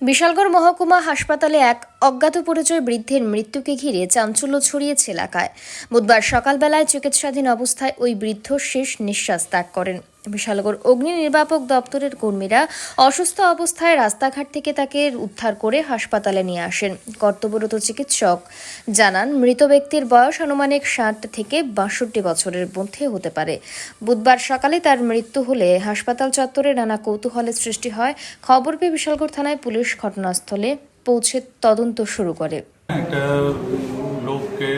বিশালগড় মহকুমা হাসপাতালে এক অজ্ঞাত পরিচয় বৃদ্ধের মৃত্যুকে ঘিরে চাঞ্চল্য ছড়িয়েছে এলাকায়। বুধবার সকালবেলায় চিকিৎসাধীন অবস্থায় ওই বৃদ্ধ শেষ নিঃশ্বাস ত্যাগ করেন। বিশালগড় অগ্নি নির্বাপক দপ্তরের কর্মীরা অসুস্থ অবস্থায় রাস্তাঘাট থেকে তাকে উদ্ধার করে হাসপাতালে নিয়ে আসেন। কর্তব্যরত চিকিৎসক জানান, মৃত ব্যক্তির বয়স আনুমানিক ষাট থেকে বাষট্টি বছরের মধ্যে হতে পারে। বুধবার সকালে তার মৃত্যু হলে হাসপাতাল চত্বরে নানা কৌতূহলের সৃষ্টি হয়। খবর পেয়ে বিশালগড় থানায় পুলিশ ঘটনাস্থলে পৌঁছে তদন্ত শুরু করে। একটা লোককে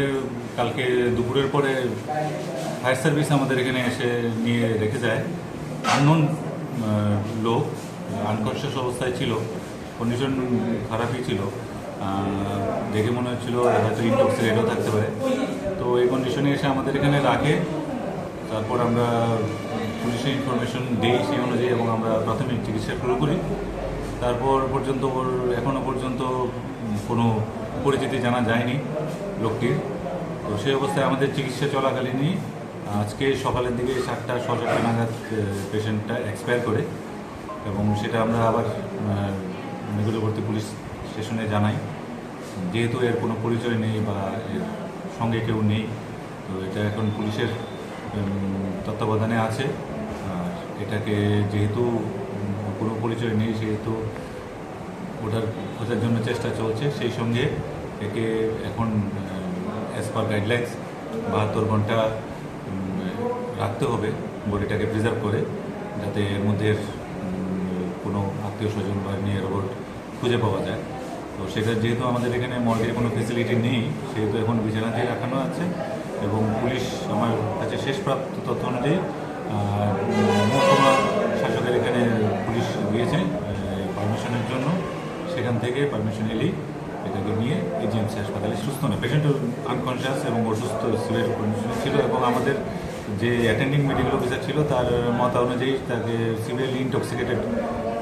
কালকে দুপুরের পরে ফায়ার সার্ভিস আমাদের এখানে এসে নিয়ে রেখে যায়। আননোন লোক আনকনসিয়াস অবস্থায় ছিল, কন্ডিশন খারাপই ছিল। দেখে মনে হচ্ছিল হয়তো ইনটক্সিকেটও থাকতে পারে। তো এই কন্ডিশনে এসে আমাদের এখানে রাখে। তারপর আমরা পুলিশে ইনফরমেশন দিই সেই অনুযায়ী এবং আমরা প্রাথমিক চিকিৎসা শুরু করি। তারপর পর্যন্ত ওর এখনও পর্যন্ত কোনো পরিচিতি জানা যায়নি লোকটির। তো সেই অবস্থায় আমাদের চিকিৎসা চলাকালীনই আজকে সকালের দিকে সাতটা ছ সাতটা নাগাদ পেশেন্টটা এক্সপায়ার করে এবং সেটা আমরা আবার নিকটবর্তী পুলিশ স্টেশনে জানাই। যেহেতু এর কোনো পরিচয় নেই বা এর সঙ্গে কেউ নেই, তো এটা এখন পুলিশের তত্ত্বাবধানে আছে। আর এটাকে যেহেতু কোনো পরিচয় নেই, সেহেতু ওটার খোঁজার জন্য চেষ্টা চলছে। সেই সঙ্গে একে এখন অ্যাজ পার গাইডলাইন্স বাহাত্তর ঘণ্টা রাখতে হবে বডিটাকে প্রিজার্ভ করে, যাতে এর মধ্যে কোনো আত্মীয় স্বজন বা নিয়ে রোবট খুঁজে পাওয়া যায়। তো সেটা যেহেতু আমাদের এখানে মর্গের কোনো ফেসিলিটি নেই, সেহেতু এখন বিছানাতেই রাখানো আছে এবং পুলিশ আমার কাছে শেষ প্রাপ্ত তথ্য অনুযায়ী মহকুমা শাসকের এখানে পুলিশ গিয়েছে পারমিশনের জন্য সেখান থেকে পারমিশন এলেই এটাকে নিয়ে এজিএমসি হাসপাতালে সুস্থ না পেশেন্ট আনকনসিয়াস এবং অসুস্থ সিভিয়ার কন্ডিশনে ছিল এবং আমাদের যে অ্যাটেন্ডিং মেডিকেল অফিসার ছিল, তার মত অনুযায়ী তাকে সিভিয়ারলি ইনটক্সিকেটেড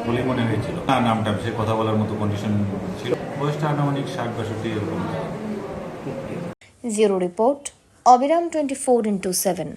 বলেই মনে হয়েছিল। না নামটা, সে কথা বলার মতো কন্ডিশন ছিল। বয়সটা আনুমানিক ষাট, বাষট্টি, এরকম। জিরো রিপোর্ট অবিরাম টোয়েন্টি ফোর ইন্টু সেভেন